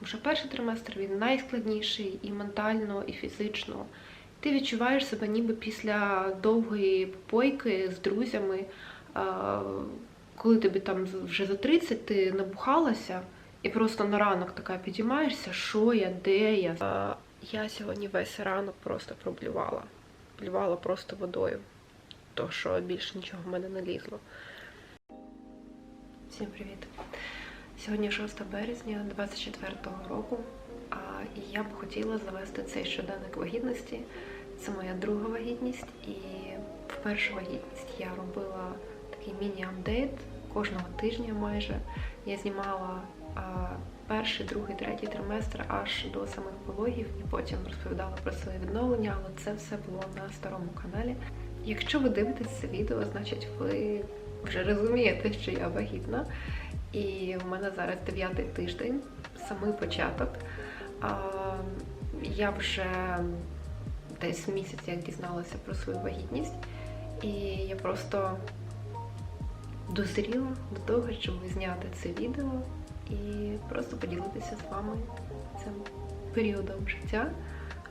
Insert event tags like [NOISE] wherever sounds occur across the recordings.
Тому що перший триместр він найскладніший і ментально, і фізично. Ти відчуваєш себе ніби після довгої попойки з друзями, коли тобі там вже за 30, ти набухалася, і просто на ранок така підіймаєшся, що я, де я. Я сьогодні весь ранок просто проблювала. Плювала просто водою, то що більше нічого в мене не лізло. Всім привіт! Сьогодні 6 березня 24-го року, а і я б хотіла завести цей щоденник вагітності. Це моя друга вагітність, і в першу вагітність я робила такий міні-апдейт кожного тижня майже. Я знімала а, перший, другий, третій триместр аж до самих пологів, і потім розповідала про своє відновлення, але це все було на старому каналі. Якщо ви дивитесь це відео, значить ви вже розумієте, що я вагітна. І в мене зараз дев'ятий тиждень, самий початок. Я вже десь місяць як дізналася про свою вагітність, і я просто дозріла до того, щоб зняти це відео і просто поділитися з вами цим періодом життя,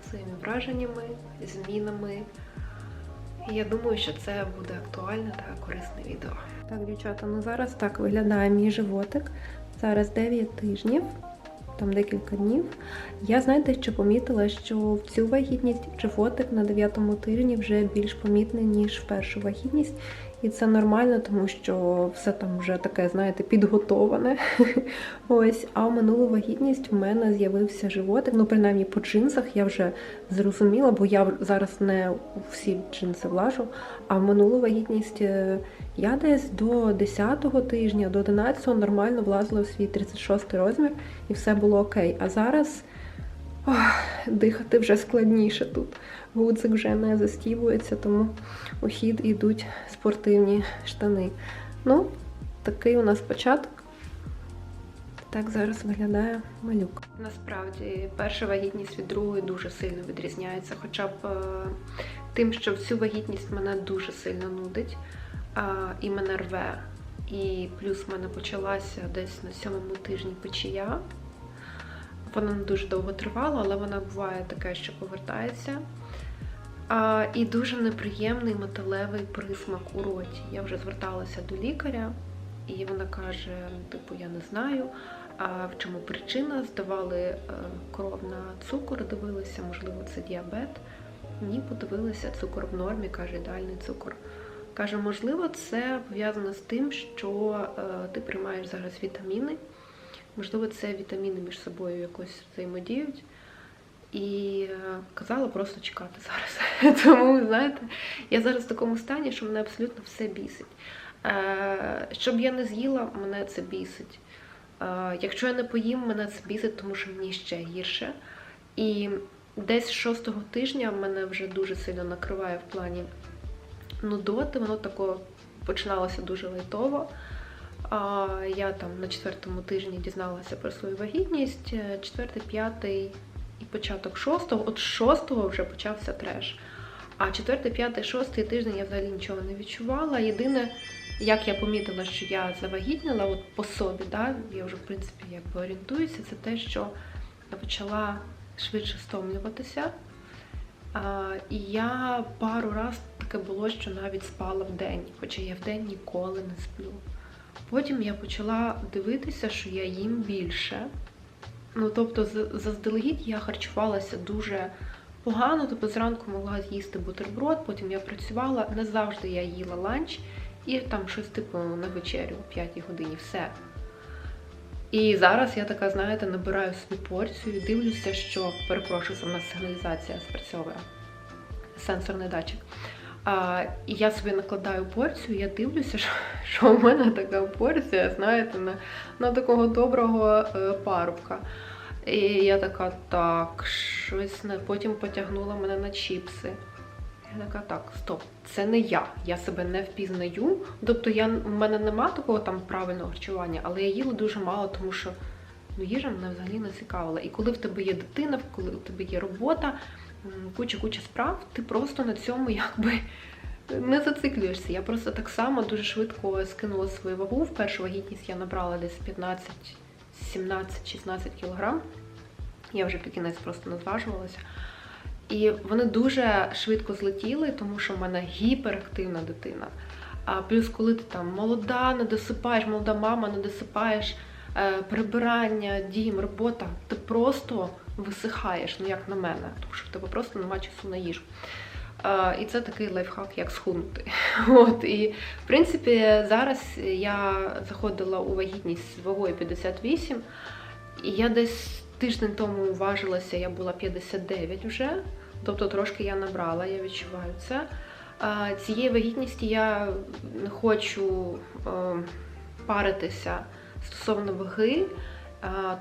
своїми враженнями, змінами. І я думаю, що це буде актуальне та корисне відео. Так, дівчата, ну зараз так виглядає мій животик. Зараз 9 тижнів, там декілька днів. Я знаєте, що помітила, що в цю вагітність животик на 9 тижні вже більш помітний, ніж в першу вагітність. І це нормально, тому що все там вже таке, знаєте, підготоване. [LAUGHS] Ось, а в минулу вагітність в мене з'явився животик. Ну, принаймні по джинсах я вже зрозуміла, бо я зараз не всі джинси влажу. А в минулу вагітність е, я десь до 10-го тижня, до 11-го нормально влазила в свій 36 розмір, і все було окей. А зараз ох, дихати вже складніше тут. Гудзик вже не застівується, тому у хід ідуть спортивні штани. Ну, такий у нас початок. Так зараз виглядає малюк. Насправді, перша вагітність від другої дуже сильно відрізняється, хоча б е, тим, що всю вагітність мене дуже сильно нудить і мене рве. І плюс в мене почалася десь на сьомому тижні печія. Вона не дуже довго тривала, але вона буває таке, що повертається. А, і дуже неприємний металевий присмак у роті. Я вже зверталася до лікаря, і вона каже: ну, типу, я не знаю, а в чому причина. Здавали е, кров на цукор, дивилися, можливо, це діабет. Ні, подивилися, цукор в нормі, каже, ідеальний цукор. Каже, можливо, це пов'язано з тим, що е, ти приймаєш зараз вітаміни. Можливо, це вітаміни між собою якось взаємодіють. І е, казала просто чекати [LAUGHS] зараз. Тому, знаєте, я зараз в такому стані, що мене абсолютно все бісить. Е, Щоб я не з'їла, мене це бісить. Е, Якщо я не поїм, мене це бісить, тому що мені ще гірше. І десь з шостого тижня мене вже дуже сильно накриває в плані нудоти, воно тако починалося дуже лайтово. Я там на четвертому тижні дізналася про свою вагітність, четвертий, п'ятий і початок шостого. От шостого вже почався треш. А четвертий, п'ятий, шостий тиждень я взагалі нічого не відчувала. Єдине, як я помітила, що я завагітніла от по собі, да, я вже в принципі якби орієнтуюся, це те, що я почала швидше стомлюватися. А, і я пару раз таке було, що навіть спала в день, хоча я в день ніколи не сплю. Потім я почала дивитися, що я їм більше. Ну, тобто, заздалегідь я харчувалася дуже погано, тобто зранку могла з'їсти бутерброд, потім я працювала, не завжди я їла ланч і там щось типу на вечерю о 5 годині, все. І зараз я така, знаєте, набираю собі порцію, дивлюся, що перепрошую, в нас сигналізація спрацьовує, сенсорний датчик. І я собі накладаю порцію, я дивлюся, що, що у мене така порція, знаєте, на, на такого доброго е, парубка. І я така, так, щось не. Потім потягнула мене на чіпси. Я така, так, стоп, це не я. Я себе не впізнаю. Тобто я, в мене нема такого там правильного харчування, але я їла дуже мало, тому що ну, їжа мене взагалі не цікавила. І коли в тебе є дитина, коли у тебе є робота, куча-куча справ, ти просто на цьому якби не зациклюєшся. Я просто так само дуже швидко скинула свою вагу. В першу вагітність я набрала десь 15, 17-16 кілограм. Я вже під кінець просто не зважувалася. І вони дуже швидко злетіли, тому що в мене гіперактивна дитина. А плюс, коли ти там молода, не досипаєш, молода мама, не досипаєш е, прибирання, дім, робота, ти просто висихаєш, ну як на мене, тому що в тебе просто немає часу на їжу. І це такий лайфхак, як схуднути. [LAUGHS] От, і в принципі, зараз я заходила у вагітність з вагою 58, і я десь тиждень тому важилася, я була 59 вже. Тобто трошки я набрала, я відчуваю це. Цієї вагітності я не хочу е, паритися стосовно ваги,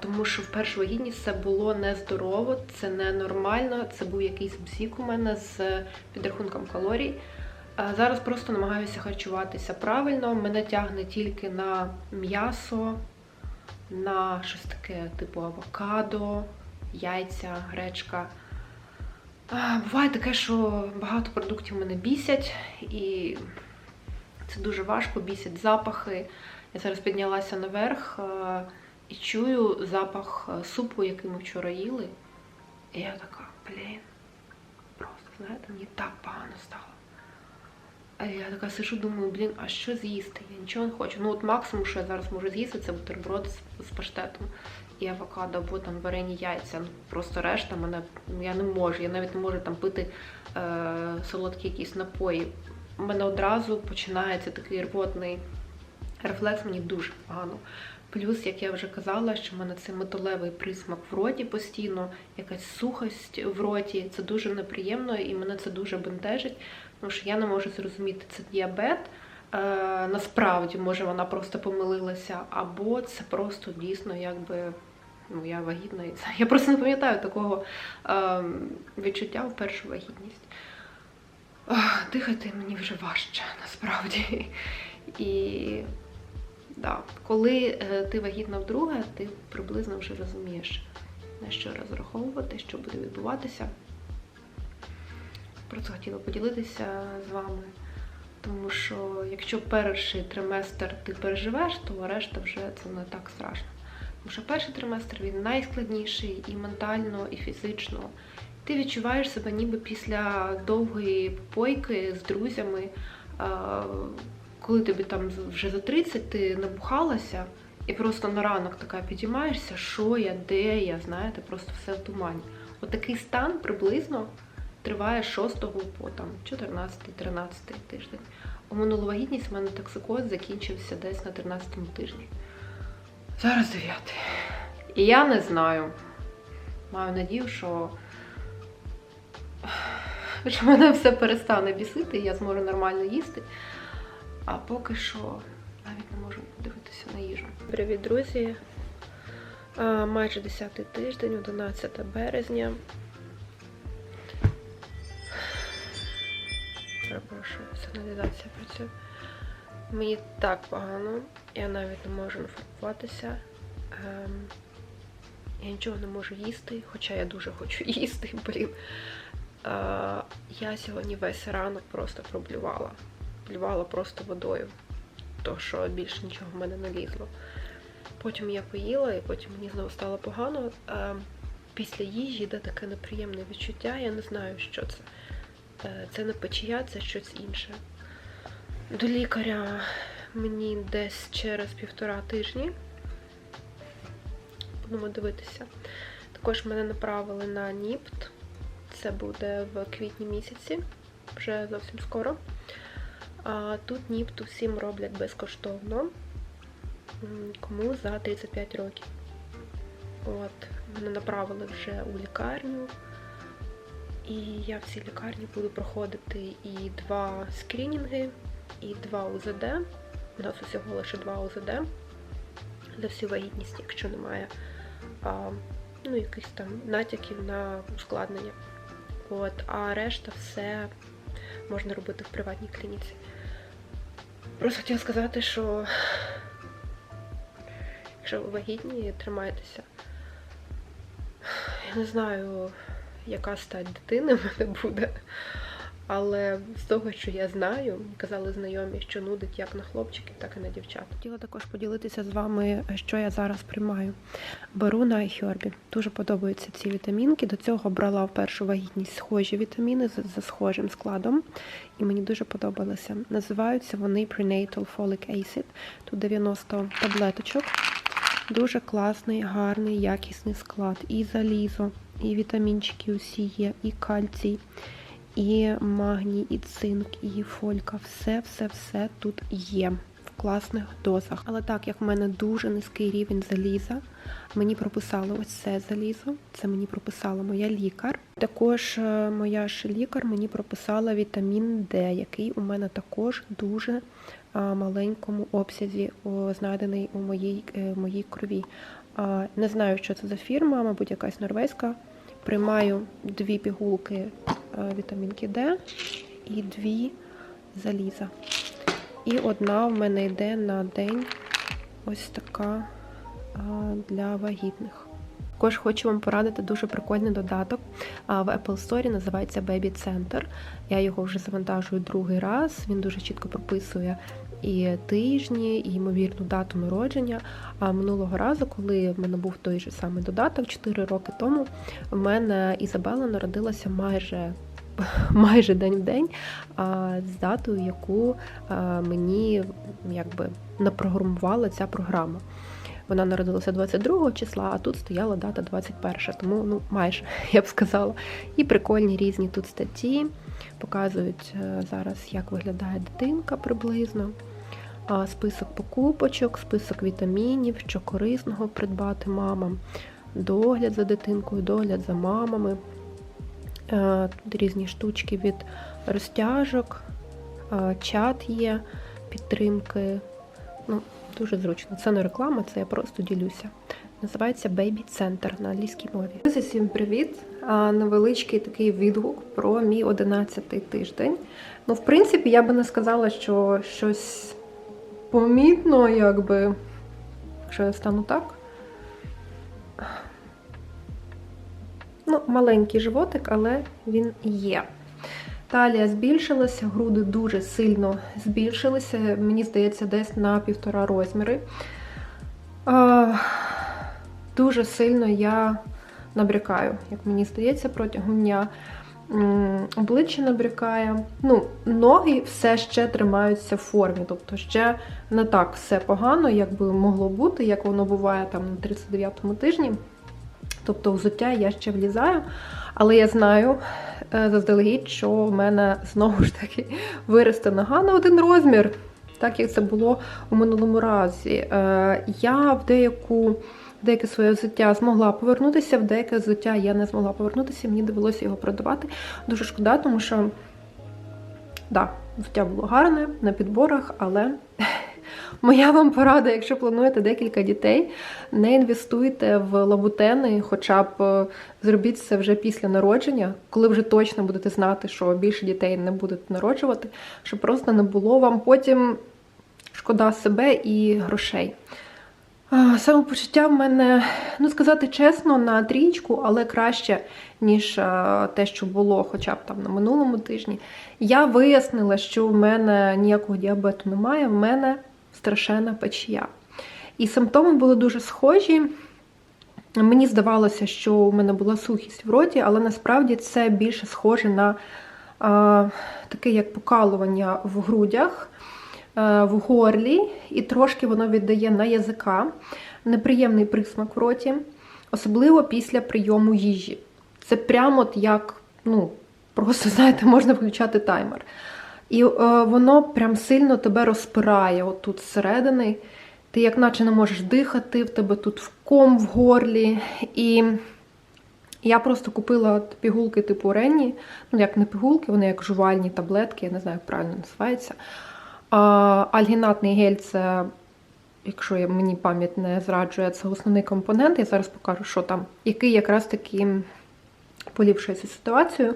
тому що в першу вагітність це було нездорово, це ненормально, це був якийсь бзік у мене з підрахунком калорій. Зараз просто намагаюся харчуватися правильно. Мене тягне тільки на м'ясо, на щось таке, типу авокадо, яйця, гречка. Буває таке, що багато продуктів мене бісять, і це дуже важко, бісять запахи. Я зараз піднялася наверх і чую запах супу, який ми вчора їли. І я така, блін, просто, знаєте, мені так погано стало. А я така сижу, думаю, блін, а що з'їсти? Я нічого не хочу. Ну от максимум, що я зараз можу з'їсти, це бутерброд з, з паштетом і авокадо, або там варені яйця. Ну, просто решта мене ну, я не можу. Я навіть не можу там пити е, солодкі якісь напої. У мене одразу починається такий рвотний рефлекс, мені дуже погано. Плюс, як я вже казала, що в мене цей металевий присмак в роті постійно, якась сухость в роті. Це дуже неприємно і мене це дуже бентежить, тому що я не можу зрозуміти, це діабет. Е, насправді, може, вона просто помилилася, або це просто дійсно якби ну, я вагітна і це. Я просто не пам'ятаю такого е, відчуття в першу вагітність. Дихати мені вже важче, насправді. І да, коли е, ти вагітна вдруге, ти приблизно вже розумієш, на що розраховувати, що буде відбуватися. Просто хотіла поділитися з вами. Тому що якщо перший триместр ти переживеш, то решта вже це не так страшно. Тому що перший триместр він найскладніший і ментально, і фізично. Ти відчуваєш себе ніби після довгої попойки з друзями, коли тобі там вже за 30 ти набухалася, і просто на ранок така підіймаєшся, що я, де я, знаєте, просто все в тумані. Отакий От стан приблизно триває 6 по там 14-13 тиждень. У минулу вагітність в мене токсикоз закінчився десь на 13-му тижні. Зараз 9. І я не знаю. Маю надію, що що мене все перестане бісити, і я зможу нормально їсти. А поки що навіть не можу подивитися на їжу. Привіт, друзі! Майже 10 тиждень, 11 березня. Перепрошую, сигналізація працює. Мені так погано, я навіть не можу нафарбуватися. Ем, я нічого не можу їсти, хоча я дуже хочу [LAUGHS] їсти, блін. Я сьогодні весь ранок просто проблювала. Блювала просто водою, то що більше нічого в мене не лізло. Потім я поїла і потім мені знову стало погано. Після їжі йде таке неприємне відчуття, я не знаю, що це. Е, це не печія, це щось інше. До лікаря мені десь через півтора тижні. Будемо дивитися. Також мене направили на НІПТ. Це буде в квітні місяці, вже зовсім скоро. А Тут НІПТ усім роблять безкоштовно, кому за 35 років. От, Мене направили вже у лікарню. І я в цій лікарні буду проходити і два скринінги, і два УЗД. У нас усього лише два УЗД для всю вагітність, якщо немає а, ну, якихось там натяків на ускладнення. От, А решта все можна робити в приватній клініці. Просто хотіла сказати, що якщо ви вагітні, тримайтеся. Я не знаю яка стать дитини в мене буде. Але з того, що я знаю, казали знайомі, що нудить як на хлопчиків, так і на дівчат. Хотіла також поділитися з вами, що я зараз приймаю. Беру на iHerb. Дуже подобаються ці вітамінки. До цього брала в першу вагітність схожі вітаміни за схожим складом, і мені дуже подобалося. Називаються вони Prenatal Folic Acid. Тут 90 таблеточок. Дуже класний, гарний, якісний склад. І залізо, і вітамінчики усі є, і кальцій, і магній, і цинк, і фолька. Все, все, все тут є в класних дозах. Але так як в мене дуже низький рівень заліза, мені прописали ось це залізо. Це мені прописала моя лікар. Також е, моя ж лікар мені прописала вітамін Д, який у мене також дуже маленькому обсязі знайдений у моїй, е, моїй крові. Не знаю, що це за фірма, мабуть, якась норвезька. Приймаю дві пігулки е, вітамінки Д і дві заліза. І одна в мене йде на день ось така для вагітних. Також хочу вам порадити дуже прикольний додаток в Apple Store, називається Baby Center. Я його вже завантажую другий раз. Він дуже чітко прописує і тижні, і ймовірну дату народження. А минулого разу, коли в мене був той же самий додаток, 4 роки тому, в мене Ізабела народилася майже. [LAUGHS] Майже день в день з датою, яку мені якби напрограмувала ця програма. Вона народилася 22 числа, а тут стояла дата 21, тому ну майже [LAUGHS] я б сказала. І прикольні різні тут статті. Показують е, зараз, як виглядає дитинка приблизно. Список покупочок, список вітамінів, що корисного придбати мамам, догляд за дитинкою, догляд за мамами. Е, Тут різні штучки від розтяжок, е, чат є, підтримки. Ну, Дуже зручно. Це не реклама, це я просто ділюся. Називається Baby Center на англійській мові. Друзі, всім привіт! Невеличкий такий відгук про мій 11-й тиждень. Ну, в принципі, я би не сказала, що щось помітно, якби, якщо я стану так. Ну, маленький животик, але він є. Талія збільшилася, груди дуже сильно збільшилися, мені здається, десь на півтора розміри. Дуже сильно я набрякаю, як мені здається, протягом дня. Обличчя набрякає. Ну, ноги все ще тримаються в формі, тобто ще не так все погано, як би могло бути, як воно буває там на 39-му тижні. Тобто взуття я ще влізаю, але я знаю е, заздалегідь, що в мене знову ж таки виросте нога на один розмір, так як це було у минулому разі. Е, Я в деяку. Деяке своє взуття змогла повернутися, в деяке взуття я не змогла повернутися, мені довелося його продавати. Дуже шкода, тому що да, взуття було гарне на підборах, але моя вам порада, якщо плануєте декілька дітей, не інвестуйте в лабутени, хоча б е, зробіть це вже після народження, коли вже точно будете знати, що більше дітей не будете народжувати, щоб просто не було вам потім шкода себе і грошей. Самопочуття в мене, ну сказати чесно, на трічку, але краще, ніж те, що було хоча б там на минулому тижні. Я вияснила, що в мене ніякого діабету немає, в мене страшенна печія. І симптоми були дуже схожі. Мені здавалося, що у мене була сухість в роті, але насправді це більше схоже на а, таке як покалування в грудях, а, в горлі, і трошки воно віддає на язика. Неприємний присмак в роті, особливо після прийому їжі. Це прямо от як, ну, просто, [LAUGHS] знаєте, можна включати таймер. І е, воно прям сильно тебе розпирає отут зсередини. Ти як наче не можеш дихати, в тебе тут вком в горлі. І я просто купила пігулки типу Ренні. Ну, як не пігулки, вони як жувальні таблетки, я не знаю, як правильно називається. А, Альгінатний гель це, якщо мені пам'ять не зраджує, це основний компонент. Я зараз покажу, що там, який якраз таки поліпшує цю ситуацію.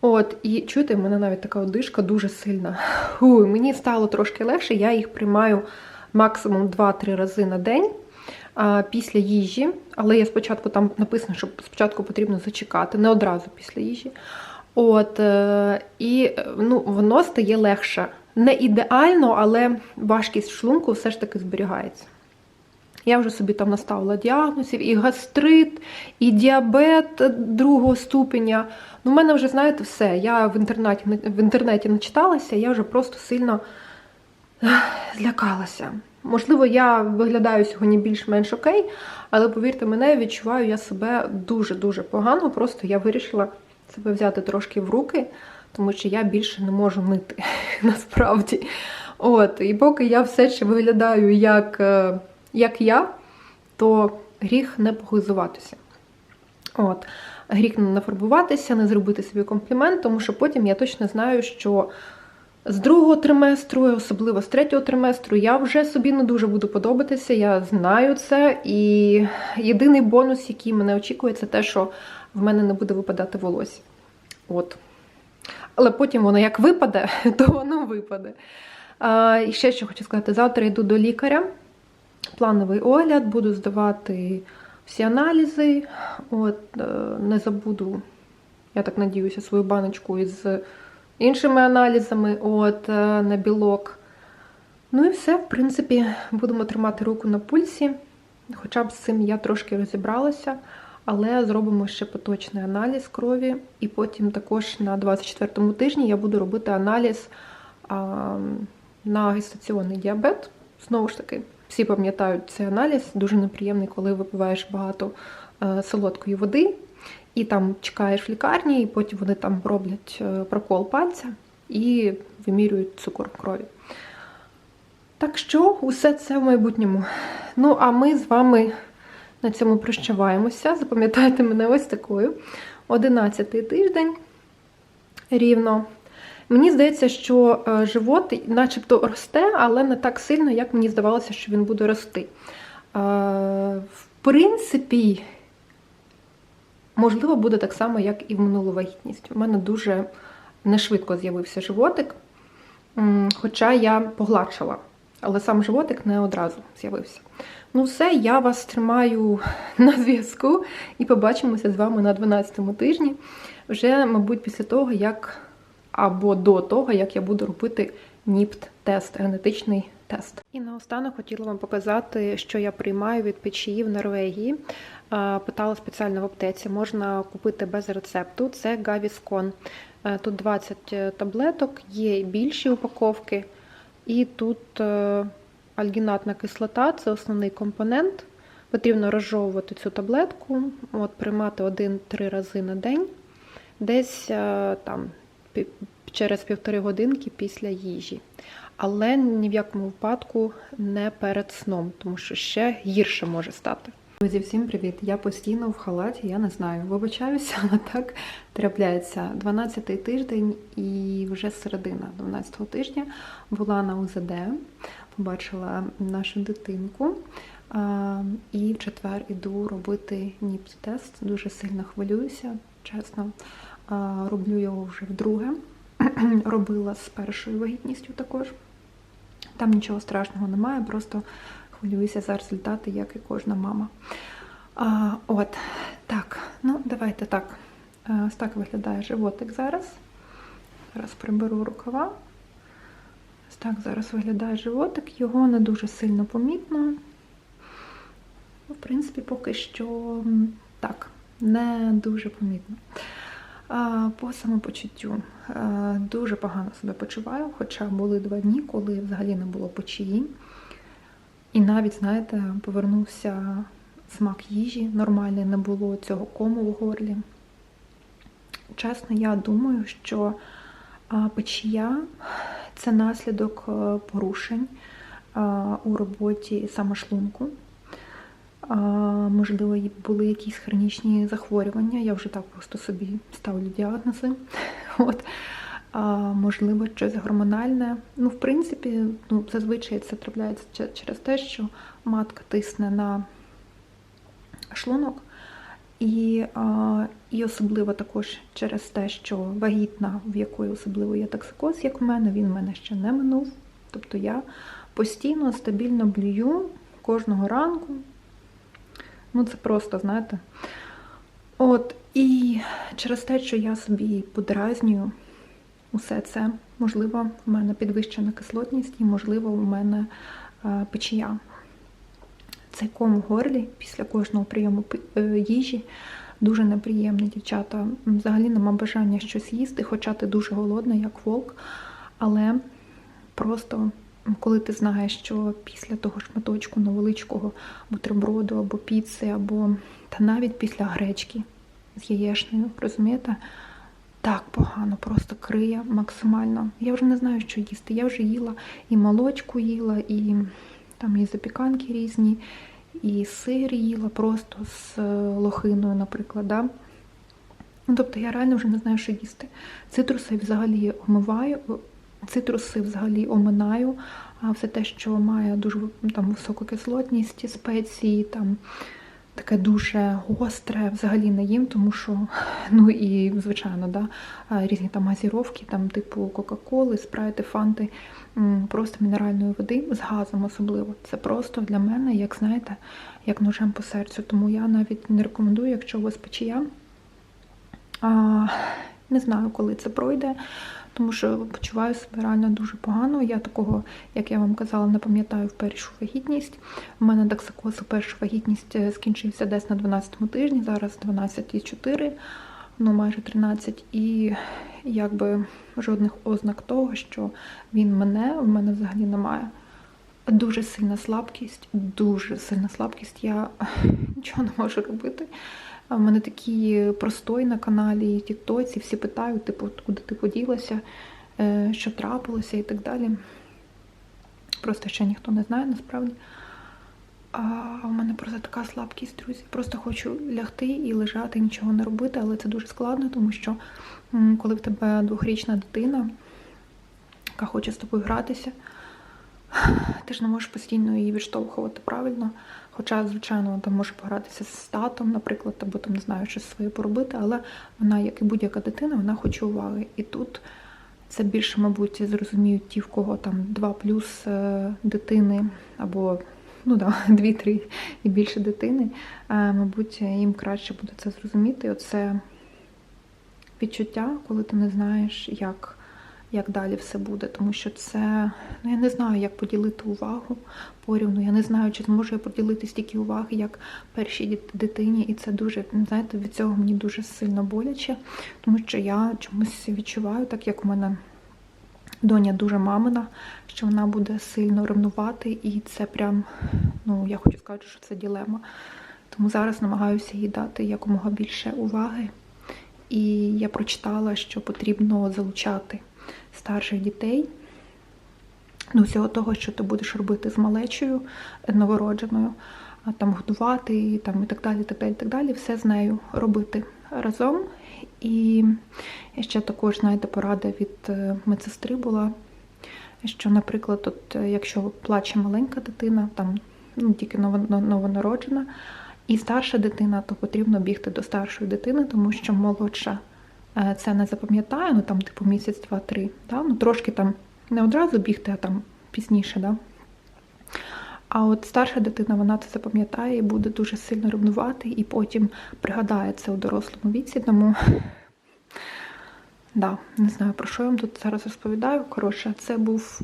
От, і чуєте, в мене навіть така одишка дуже сильна. Фу, мені стало трошки легше, я їх приймаю максимум 2-3 рази на день а, після їжі. Але я спочатку там написано, що спочатку потрібно зачекати, не одразу після їжі. От, е, і ну, воно стає легше. Не ідеально, але важкість шлунку все ж таки зберігається. Я вже собі там наставила діагнозів, і гастрит, і діабет другого ступеня. Ну, в мене вже, знаєте, все. Я в інтернеті в інтернеті начиталася, я вже просто сильно злякалася. Можливо, я виглядаю сьогодні більш-менш окей, але повірте мене, відчуваю я себе дуже-дуже погано. Просто я вирішила себе взяти трошки в руки, тому що я більше не можу нити [LAUGHS] насправді. От, І поки я все ще виглядаю як, е, як я, то гріх не похизуватися. От. Гріх не нафарбуватися, не зробити собі комплімент, тому що потім я точно знаю, що з другого триместру, особливо з третього триместру, я вже собі не дуже буду подобатися. Я знаю це. І єдиний бонус, який мене очікує, це те, що в мене не буде випадати волосся. От. Але потім воно як випаде, [LAUGHS] то воно випаде. А, І ще що хочу сказати: завтра йду до лікаря. Плановий огляд, буду здавати всі аналізи. От, е, Не забуду, я так надіюся, свою баночку із іншими аналізами от, е, на білок. Ну і все, в принципі, будемо тримати руку на пульсі. Хоча б з цим я трошки розібралася, але зробимо ще поточний аналіз крові. І потім також на 24-му тижні я буду робити аналіз а, на гестаційний діабет. Знову ж таки, всі пам'ятають цей аналіз, дуже неприємний, коли випиваєш багато е, солодкої води і там чекаєш в лікарні, і потім вони там роблять е, прокол пальця і вимірюють цукор крові. Так що, усе це в майбутньому. Ну, а ми з вами на цьому прощаваємося. Запам'ятайте мене ось такою. 11 тиждень рівно. Мені здається, що е, живот начебто росте, але не так сильно, як мені здавалося, що він буде рости. Е, в принципі, можливо, буде так само, як і в минулу вагітність. У мене дуже нешвидко з'явився животик, хоча я погладшала, але сам животик не одразу з'явився. Ну, все, я вас тримаю [LAUGHS] на зв'язку і побачимося з вами на 12-му тижні. Вже, мабуть, після того, як або до того, як я буду робити НІПТ-тест, генетичний тест. І наостанок хотіла вам показати, що я приймаю від печії в Норвегії. Питала спеціально в аптеці, можна купити без рецепту. Це Гавіскон. Тут 20 таблеток, є більші упаковки, і тут е, альгінатна кислота це основний компонент. Потрібно розжовувати цю таблетку, от, приймати 1-3 рази на день, десь е, там через півтори годинки після їжі. Але ні в якому випадку не перед сном, тому що ще гірше може стати. Друзі, всім привіт! Я постійно в халаті, я не знаю. Вибачаюся, але так трапляється. 12-й тиждень і вже середина 12-го тижня була на УЗД, побачила нашу дитинку. І в четвер іду робити НІПС-тест. Дуже сильно хвилююся, чесно. Роблю його вже вдруге. [CLEARS THROAT] Робила з першою вагітністю також. Там нічого страшного немає, просто хвилююся за результати, як і кожна мама. А, От, так, ну давайте так. Ось так виглядає животик зараз. Зараз приберу рукава. Ось так зараз виглядає животик, його не дуже сильно помітно. В принципі, поки що так, не дуже помітно. По самопочуттю дуже погано себе почуваю, хоча були два дні, коли взагалі не було печії. І навіть, знаєте, повернувся смак їжі, нормальний, не було цього кому в горлі. Чесно, я думаю, що печія це наслідок е, порушень у роботі саме шлунку. Можливо, були якісь хронічні захворювання. Я вже так просто собі ставлю діагнози. [LAUGHS] От. А, Можливо, щось гормональне. Ну, в принципі, ну, зазвичай це трапляється через те, що матка тисне на шлунок. І а, і особливо також через те, що вагітна, в якої особливо є токсикоз, як в мене, він в мене ще не минув. Тобто я постійно стабільно блюю кожного ранку. Ну, це просто, знаєте, От, і через те, що я собі подразнюю усе це, можливо, в мене підвищена кислотність і, можливо, у мене е, печія. Цей ком в горлі після кожного прийому е, їжі дуже неприємний, дівчата. Взагалі нема бажання щось їсти, хоча ти дуже голодна, як волк. Але просто коли ти знаєш, що після того шматочку невеличкого бутерброду або піци, або та навіть після гречки з яєчнею, розумієте? Так погано, просто криє максимально. Я вже не знаю, що їсти. Я вже їла і молочку їла, і там і запіканки різні, і сир їла просто з е, лохиною, наприклад. Да? Ну, тобто я реально вже не знаю, що їсти. Цитруси взагалі омиваю, цитруси взагалі оминаю, а все те, що має дуже там, високу кислотність, спеції, там таке дуже гостре, взагалі не їм, тому що, [LAUGHS] ну і звичайно, да, різні там газіровки, там типу Кока-Коли, спрайти, фанти, просто мінеральної води з газом особливо. Це просто для мене, як знаєте, як ножем по серцю. Тому я навіть не рекомендую, якщо у вас печія. Не знаю, коли це пройде, тому що почуваю себе реально дуже погано. Я такого, як я вам казала, не пам'ятаю в першу вагітність. У мене дексакоз у першу вагітність е, скінчився десь на 12-му тижні, зараз 12,4, ну майже 13. І якби жодних ознак того, що він мене, в мене взагалі немає. Дуже сильна слабкість, дуже сильна слабкість. Я [LAUGHS] нічого не можу робити. А в мене такі простої на каналі, і тіктоці, всі питають, типу, куди ти поділася, е, що трапилося і так далі. Просто ще ніхто не знає насправді. А в мене просто така слабкість, друзі. Просто хочу лягти і лежати, нічого не робити, але це дуже складно, тому що коли в тебе двохрічна дитина, яка хоче з тобою гратися, ти ж не можеш постійно її відштовхувати правильно. Хоча, звичайно, там може погратися з татом, наприклад, або там не знаю, щось своє поробити, але вона, як і будь-яка дитина, вона хоче уваги. І тут це більше, мабуть, зрозуміють ті, в кого там два плюс е, дитини, або ну да, [LAUGHS] дві-три і більше дитини. Е, Мабуть, їм краще буде це зрозуміти. Оце відчуття, коли ти не знаєш, як як далі все буде, тому що це, ну я не знаю, як поділити увагу порівну. Я не знаю, чи зможу я поділити стільки уваги, як першій дитині, і це дуже, знаєте, від цього мені дуже сильно боляче, тому що я чомусь відчуваю, так як у мене доня дуже мамина, що вона буде сильно ревнувати, і це прям, ну я хочу сказати, що це ділема. Тому зараз намагаюся їй дати якомога більше уваги. І я прочитала, що потрібно залучати старших дітей до всього того, що ти будеш робити з малечою новородженою, там годувати там, і так далі, так далі, так далі, все з нею робити разом. І ще також, знаєте, порада від е, медсестри була, що, наприклад, от, е, якщо плаче маленька дитина, там ну, тільки ново- новонароджена, і старша дитина, то потрібно бігти до старшої дитини, тому що молодша це не запам'ятає, ну там, типу, місяць, два-три. Да? Ну, трошки там не одразу бігти, а там пізніше. Да? А от старша дитина, вона це запам'ятає і буде дуже сильно ревнувати, і потім пригадає це у дорослому віці. Тому [LAUGHS] да, не знаю, про що я вам тут зараз розповідаю. Коротше, це був,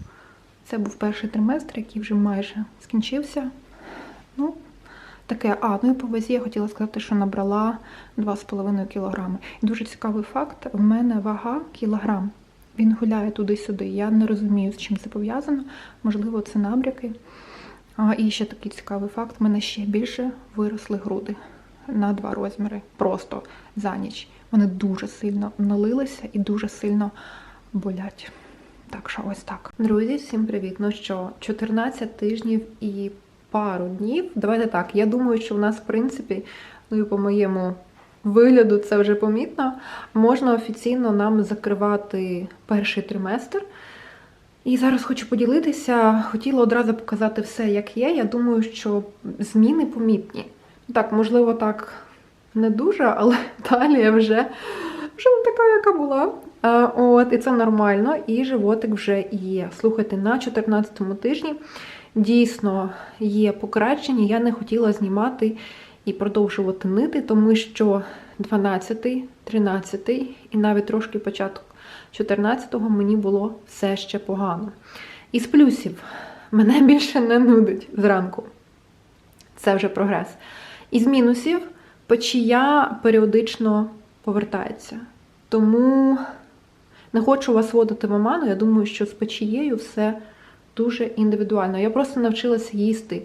це був перший триместр, який вже майже скінчився. Ну, таке, а, ну і по вазі я хотіла сказати, що набрала 2,5 кілограми. Дуже цікавий факт: в мене вага кілограм. Він гуляє туди-сюди. Я не розумію, з чим це пов'язано. Можливо, це набряки. А, і ще такий цікавий факт: в мене ще більше виросли груди на два розміри. Просто за ніч. Вони дуже сильно налилися і дуже сильно болять. Так що ось так. Друзі, всім привіт! Ну що, 14 тижнів і пару днів. Давайте так. Я думаю, що у нас, в принципі, ну і по моєму вигляду це вже помітно. Можна офіційно нам закривати перший триместр. І зараз хочу поділитися. Хотіла одразу показати все, як є. Я думаю, що зміни помітні. Так, можливо, так не дуже, але [LAUGHS] талія вже, вже така, яка була. От, і це нормально, і животик вже є. Слухайте, на 14-му тижні дійсно є покращення. Я не хотіла знімати і продовжувати нити, тому що 12, 13 і навіть трошки початок 14-го мені було все ще погано. Із плюсів мене [LAUGHS] більше не нудить зранку. Це вже прогрес. Із мінусів печія періодично повертається. Тому не хочу вас вводити в оману. Я думаю, що з печією все дуже індивідуально. Я просто навчилася їсти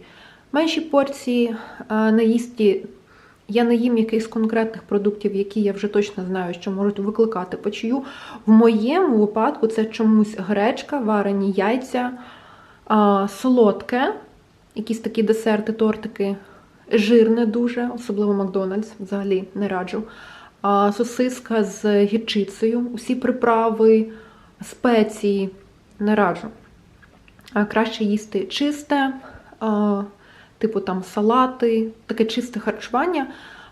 менші порції, а, не їсти. Я не їм якихось конкретних продуктів, які я вже точно знаю, що можуть викликати печію. В моєму випадку це чомусь гречка, варені яйця, солодке, якісь такі десерти, тортики, жирне дуже, особливо Макдональдс, взагалі не раджу. Сосиска з гірчицею, усі приправи, спеції не раджу. Краще їсти чисте, типу там салати, таке чисте харчування,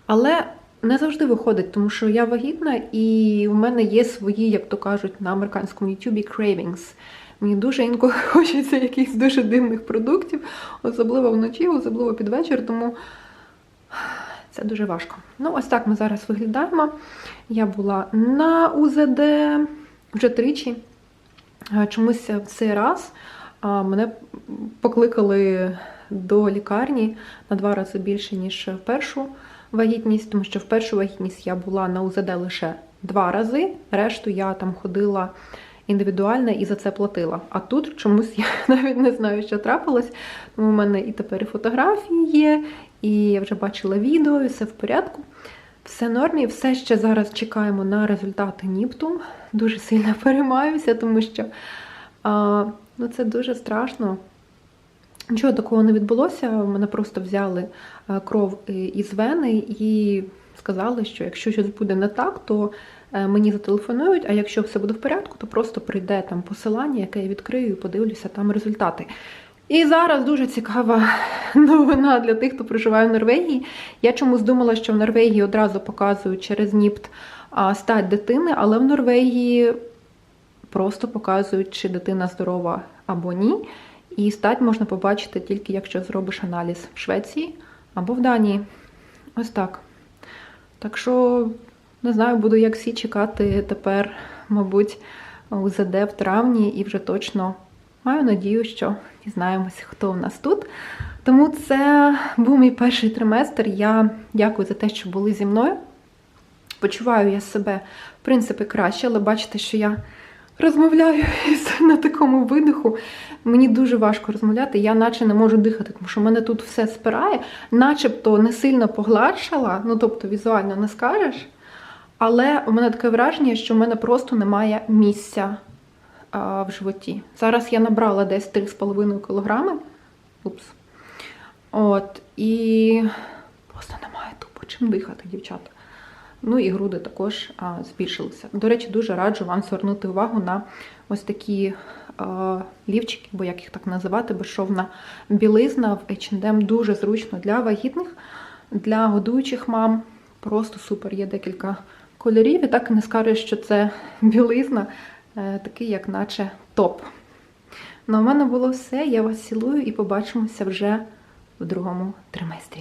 але не завжди виходить, тому що я вагітна і в мене є свої, як то кажуть, на американському YouTube cravings. Мені дуже інколи [LAUGHS] хочеться якихось дуже дивних продуктів, особливо вночі, особливо під вечір, тому це дуже важко. Ну, ось так ми зараз виглядаємо. Я була на УЗД вже тричі. Чомусь в цей раз мене покликали до лікарні на два рази більше, ніж в першу вагітність, тому що в першу вагітність я була на УЗД лише два рази, решту я там ходила індивідуально і за це платила. А тут чомусь я [LAUGHS] навіть не знаю, що трапилось. Тому в мене і тепер і фотографії є, і я вже бачила відео, і все в порядку. Все нормі, все ще зараз чекаємо на результати НІПТу. Дуже сильно [LAUGHS] переймаюся, тому що а, ну, це дуже страшно. Нічого такого не відбулося. Мене просто взяли е, кров е, із вени і сказали, що якщо щось буде не так, то е, мені зателефонують, а якщо все буде в порядку, то просто прийде там посилання, яке я відкрию і подивлюся там результати. І зараз дуже цікава [LAUGHS] новина для тих, хто проживає в Норвегії. Я чомусь думала, що в Норвегії одразу показують через НІПТ стать дитини, але в Норвегії просто показують, чи дитина здорова або ні. І стать можна побачити тільки якщо зробиш аналіз в Швеції або в Данії. Ось так. Так що, не знаю, буду як всі чекати тепер, мабуть, УЗД в травні і вже точно маю надію, що дізнаємося, хто у нас тут. Тому це був мій перший триместр. Я дякую за те, що були зі мною. Почуваю я себе, в принципі, краще, але бачите, що я розмовляю із- на такому видиху. Мені дуже важко розмовляти, я наче не можу дихати, тому що в мене тут все спирає, начебто не сильно погладшала, ну тобто візуально не скажеш. Але у мене таке враження, що в мене просто немає місця а, в животі. Зараз я набрала десь 3,5 кілограми. Упс. От, і просто немає тупо чим дихати, дівчата. Ну і груди також а, збільшилися. До речі, дуже раджу вам звернути увагу на ось такі а, лівчики, бо як їх так називати, безшовна білизна в H&M дуже зручно для вагітних, для годуючих мам. Просто супер. Є декілька кольорів, і так не скажеш, що це білизна, е, такий, як наче топ. Ну, у мене було все. Я вас цілую і побачимося вже в другому триместрі.